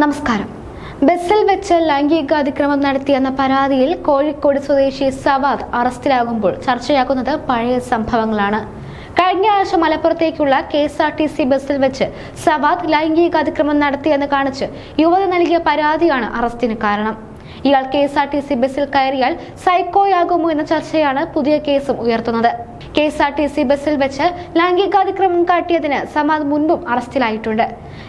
നമസ്കാരം. ബസ്സിൽ വെച്ച് ലൈംഗിക അതിക്രമം നടത്തിയെന്ന പരാതിയിൽ കോഴിക്കോട് സ്വദേശി സവാദ് അറസ്റ്റിലാകുമ്പോൾ ചർച്ചയാകുന്നത് പഴയ സംഭവങ്ങളാണ്. കഴിഞ്ഞ ആഴ്ച മലപ്പുറത്തേക്കുള്ള K S R T C ബസ്സിൽ വെച്ച് സവാദ് ലൈംഗിക അതിക്രമം നടത്തിയെന്ന് കാണിച്ച് യുവതി നൽകിയ പരാതിയാണ് അറസ്റ്റിന് കാരണം. ഇയാൾ K S R T C ബസ്സിൽ കയറിയാൽ സൈക്കോയാകുമോ എന്ന ചർച്ചയാണ് പുതിയ കേസും ഉയർത്തുന്നത്. K S R T C ബസ്സിൽ വെച്ച് ലൈംഗികാതിക്രമം കാട്ടിയതിന് സമാദ് മുൻപും അറസ്റ്റിലായിട്ടുണ്ട്.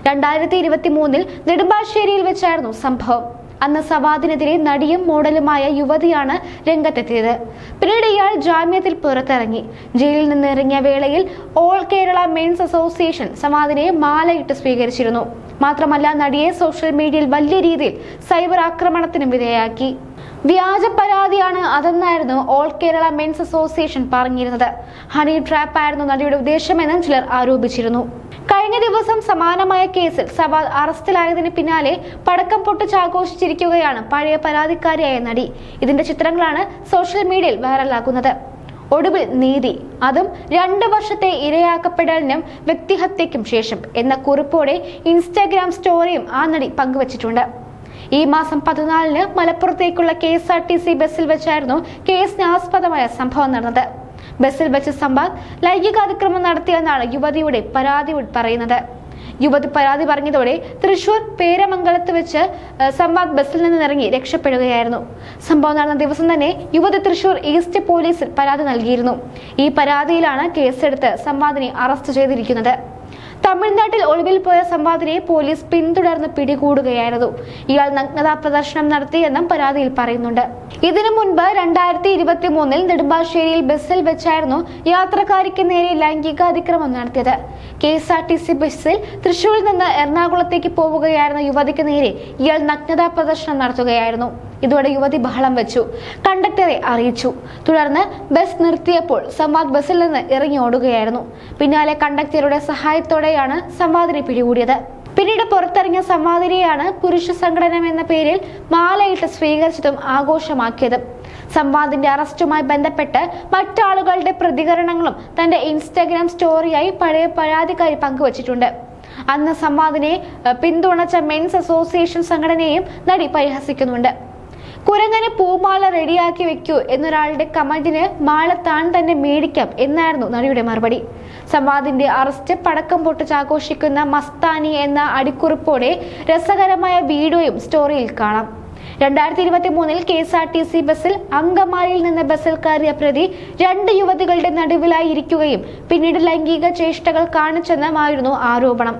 രണ്ടായിരത്തി ഇരുപത്തി മൂന്നിൽ നെടുമ്പാശ്ശേരിയിൽ വെച്ചായിരുന്നു സംഭവം. അന്ന് സവാദിനെതിരെ നടിയും മോഡലുമായ യുവതിയാണ് രംഗത്തെത്തിയത്. പിന്നീട് ഇയാൾ ജാമ്യത്തിൽ പുറത്തിറങ്ങി. ജയിലിൽ നിന്ന് ഇറങ്ങിയ വേളയിൽ ഓൾ കേരള മെൻസ് അസോസിയേഷൻ സവാദിനെ മാലയിട്ട് സ്വീകരിച്ചിരുന്നു. മാത്രമല്ല നടിയെ സോഷ്യൽ മീഡിയയിൽ വലിയ രീതിയിൽ സൈബർ ആക്രമണത്തിനും വിധേയാക്കി വ്യാജ പരാതിയാണ് അതെന്നായിരുന്നു ഓൾ കേരള മെൻസ് അസോസിയേഷൻ പറഞ്ഞിരുന്നത്. ഹണി ട്രാപ്പ് ആയിരുന്നു നടിയുടെ ഉദ്ദേശമെന്നും ചിലർ ആരോപിച്ചിരുന്നു. കഴിഞ്ഞ ദിവസം സമാനമായ കേസിൽ സവാദ് അറസ്റ്റിലായതിന് പിന്നാലെ പടക്കം പൊട്ടിച്ചാഘോഷിച്ചിരിക്കുകയാണ് പഴയ പരാതിക്കാരിയായ നടി. ഇതിന്റെ ചിത്രങ്ങളാണ് സോഷ്യൽ മീഡിയയിൽ വൈറലാകുന്നത്. ഒടുവിൽ നീതി അതും രണ്ട് വർഷത്തെ ഇരയാക്കപ്പെടലിനും വ്യക്തിഹത്യയ്ക്കും ശേഷം എന്ന കുറിപ്പോടെ ഇൻസ്റ്റാഗ്രാം സ്റ്റോറിയും ആ നടി പങ്കുവച്ചിട്ടുണ്ട്. ഈ മാസം പതിനാലിന് മലപ്പുറത്തേക്കുള്ള K S R T C ബസ്സിൽ വെച്ചായിരുന്നു കേസിന് ആസ്പദമായ സംഭവം നടന്നത്. ബസ്സിൽ വെച്ച് സമ്പാദ് ലൈംഗികാതിക്രമം നടത്തിയെന്നാണ് യുവതിയുടെ പരാതി പറയുന്നത്. യുവതി പരാതി പറഞ്ഞതോടെ തൃശൂർ പേരമംഗലത്ത് വെച്ച് സംവാദ് ബസ്സിൽ നിന്ന് ഇറങ്ങി രക്ഷപ്പെടുകയായിരുന്നു. സംഭവം നടന്ന ദിവസം തന്നെ യുവതി തൃശൂർ ഈസ്റ്റ് പോലീസിൽ പരാതി നൽകിയിരുന്നു. ഈ പരാതിയിലാണ് കേസെടുത്ത് സംവാദിനെ അറസ്റ്റ് ചെയ്തിരിക്കുന്നത്. തമിഴ്നാട്ടിൽ ഒളിവിൽ പോയ സമ്പാദിനെ പോലീസ് പിന്തുടർന്ന് പിടികൂടുകയായിരുന്നു. ഇയാൾ നഗ്നതാ പ്രദർശനം നടത്തിയെന്നും പരാതിയിൽ പറയുന്നുണ്ട്. ഇതിനു മുൻപ് രണ്ടായിരത്തി ഇരുപത്തി മൂന്നിൽ നെടുമ്പാശ്ശേരിയിൽ ബസ്സിൽ വെച്ചായിരുന്നു യാത്രക്കാരിക്ക് നേരെ ലൈംഗിക അതിക്രമം നടത്തിയത്. K S R T C ബസ്സിൽ തൃശൂരിൽ നിന്ന് എറണാകുളത്തേക്ക് പോവുകയായിരുന്ന യുവതിക്ക് നേരെ ഇയാൾ നഗ്നതാ പ്രദർശനം നടത്തുകയായിരുന്നു. ഇതോടെ യുവതി ബഹളം വെച്ചു. കണ്ടക്ടറെ അറിയിച്ചു. തുടർന്ന് ബസ് നിർത്തിയപ്പോൾ സംവാദ് ബസ്സിൽ നിന്ന് ഇറങ്ങി ഓടുകയായിരുന്നു. പിന്നാലെ കണ്ടക്ടറുടെ സഹായത്തോടെയാണ് സംവാദിനെ പിടികൂടിയത്. പിന്നീട് പുറത്തിറങ്ങിയ സംവാദിനെയാണ് പുരുഷ സംഘടന എന്ന പേരിൽ മാലയിട്ട് സ്വീകരിച്ചതും ആഘോഷമാക്കിയതും. സംവാദിന്റെ അറസ്റ്റുമായി ബന്ധപ്പെട്ട് മറ്റാളുകളുടെ പ്രതികരണങ്ങളും തന്റെ ഇൻസ്റ്റാഗ്രാം സ്റ്റോറിയായി പഴയ പരാതിക്കാരി പങ്കുവച്ചിട്ടുണ്ട്. അന്ന് സംവാദിനെ പിന്തുണച്ച മെൻസ് അസോസിയേഷൻ സംഘടനയും നടി പരിഹസിക്കുന്നുണ്ട്. കുരങ്ങനെ പൂമാല റെഡിയാക്കി വെക്കൂ എന്നൊരാളുടെ കമന്റിന് മാള താൻ തന്നെ മേടിക്കാം എന്നായിരുന്നു നടിയുടെ മറുപടി. സംവാദിന്റെ അറസ്റ്റ് പടക്കം പൊട്ടിച്ച് ആഘോഷിക്കുന്ന മസ്താനി എന്ന അടിക്കുറിപ്പോടെ രസകരമായ വീഡിയോയും സ്റ്റോറിയിൽ കാണാം. രണ്ടായിരത്തി ഇരുപത്തി മൂന്നിൽ K S R T C ബസ്സിൽ അങ്കമാലിയിൽ നിന്ന് ബസ്സിൽ കയറിയ പ്രതി രണ്ട് യുവതികളുടെ നടുവിലായി ഇരിക്കുകയും പിന്നീട് ലൈംഗിക ചേഷ്ടകൾ കാണിച്ചെന്നുമായിരുന്നു ആരോപണം.